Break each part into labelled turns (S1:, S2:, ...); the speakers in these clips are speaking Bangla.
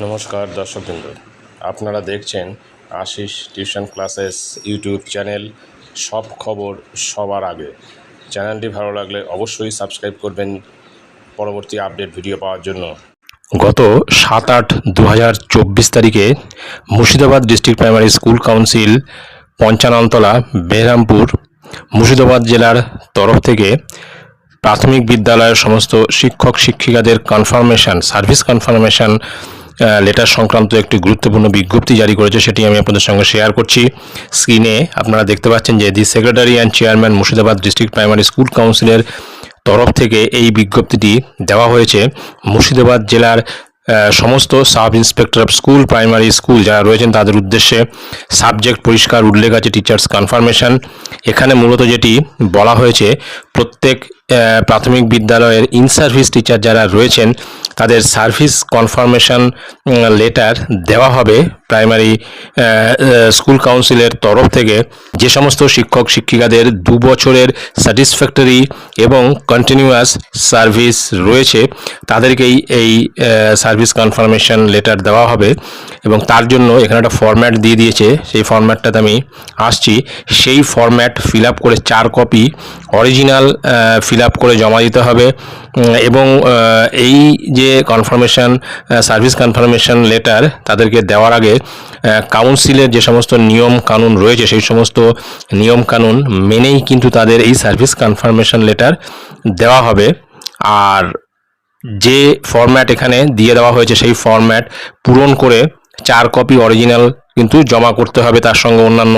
S1: নমস্কার দর্শকবৃন্দ। আপনারা দেখছেন Ashis tuition classes YouTube channel. সব খবর সবার আগে। চ্যানেলটি ভালো লাগলে অবশ্যই সাবস্ক্রাইব করবেন পরবর্তী আপডেট ভিডিও পাওয়ার জন্য। গত সাত আট দু তারিখে Murshidabad district primary school council Panchanantala Berhampore Murshidabad জেলার তরফ থেকে প্রাথমিক বিদ্যালয়ের সমস্ত শিক্ষক শিক্ষিকাদের কনফার্মেশন সার্ভিস কনফার্মেশন লেটার সংক্রান্ত একটি গুরুত্বপূর্ণ বিজ্ঞপ্তি জারি করেছে, সেটি আমি আপনাদের সঙ্গে শেয়ার করছি। স্ক্রিনে আপনারা দেখতে পাচ্ছেন যে the secretary and chairman Murshidabad district primary school কাউন্সিলের তরফ থেকে এই বিজ্ঞপ্তিটি দেওয়া হয়েছে। মুর্শিদাবাদ জেলার সমস্ত sub inspector of school primary school যারা রয়েছেন তাদের উদ্দেশ্যে সাবজেক্ট পরিষ্কার, উল্লেখ আছে টিচার্স কনফার্মেশন এখানে মূলত যেটি বলা হয়েছে, প্রত্যেক প্রাথমিক বিদ্যালয়ের ইন সার্ভিস টিচার যারা রয়েছেন, তাদের সার্ভিস কনফার্মেশন লেটার দেওয়া হবে প্রাইমারি স্কুল কাউন্সিলের তরফ থেকে। যে সমস্ত শিক্ষক, শিক্ষিকাদের দু বছরের স্যাটিসফ্যাক্টরি এবং কন্টিনিউয়াস সার্ভিস রয়েছে, তাদেরকেই এই সার্ভিস কনফার্মেশন লেটার দেওয়া হবে এবং তার জন্য এখানে একটা ফরম্যাট দিয়ে দিয়েছে। সেই ফরম্যাটটাতে আমি আসছি। সেই ফরম্যাট ফিল আপ করে চার কপি অরিজিনাল ফিল করে জমা দিতে হবে। এবং এই যে কনফার্মেশন সার্ভিস কনফার্মেশন লেটার তাদেরকে দেওয়ার আগে কাউন্সিলের যে সমস্ত নিয়ম কানুন রয়েছে, সেই সমস্ত নিয়ম কানুন মেনেই কিন্তু তাদের এই সার্ভিস কনফার্মেশন লেটার দেওয়া হবে। আর যে ফরম্যাট এখানে দিয়ে দেওয়া হয়েছে, সেই ফরম্যাট পূরণ করে চার কপি অরিজিনাল কিন্তু জমা করতে হবে। তার সঙ্গে অন্যান্য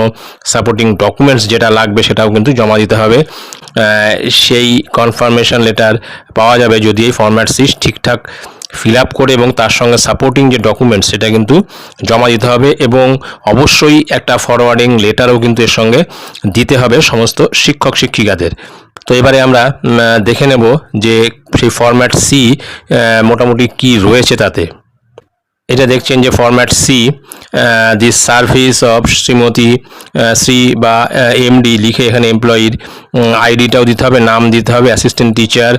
S1: সাপোর্টিং ডকুমেন্টস যেটা লাগবে, সেটাও কিন্তু জমা দিতে হবে। সেই কনফার্মেশন লেটার পাওয়া যাবে যদি এই ফরম্যাট সিস ঠিকঠাক ফিল আপ করে এবং তার সঙ্গে সাপোর্টিং যে ডকুমেন্টস সেটা কিন্তু জমা দিতে হবে এবং অবশ্যই একটা ফরওয়ার্ডিং লেটারও কিন্তু এর সঙ্গে দিতে হবে সমস্ত শিক্ষক শিক্ষিকাদের। তো এবারে আমরা দেখে নেব যে সেই ফরম্যাট সি মোটামুটি কি রয়েছে তাতে। এটা দেখছেন যে format C the service of Shrimati Shri বা এমডি লিখে এখানে এমপ্লয়ির আইডিটাও দিতে হবে, নাম দিতে হবে অ্যাসিস্ট্যান্ট টিচার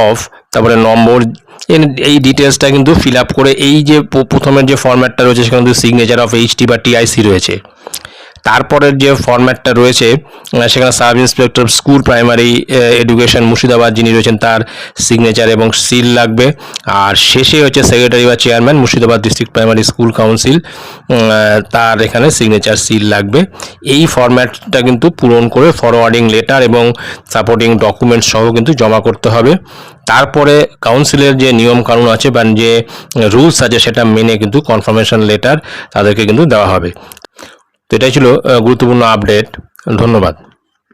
S1: অফ তারপরে নম্বর এই ডিটেলসটা কিন্তু ফিল করে এই যে প্রথমের যে ফরম্যাটটা রয়েছে সেখানে কিন্তু সিগনেচার অফ এইচটি বা টিআইসি রয়েছে। তারপরের যে ফরম্যাটটা রয়েছে সেখানে sub inspector school primary education Murshidabad যিনি রয়েছেন তার সিগনেচার এবং সিল লাগবে। আর শেষে হচ্ছে সেক্রেটারি বা chairman Murshidabad district primary school council তার এখানে সিগনেচার সিল লাগবে। এই ফরম্যাটটা কিন্তু পূরণ করে ফরওয়ার্ডিং লেটার এবং সাপোর্টিং ডকুমেন্টস সহ কিন্তু জমা করতে হবে। তারপরে কাউন্সিলের যে নিয়ম কানুন আছে বা যে রুলস আছে, সেটা মেনে কিন্তু কনফার্মেশন লেটার তাদেরকে কিন্তু দেওয়া হবে। তো এটাই ছিল গুরুত্বপূর্ণ আপডেট ধন্যবাদ।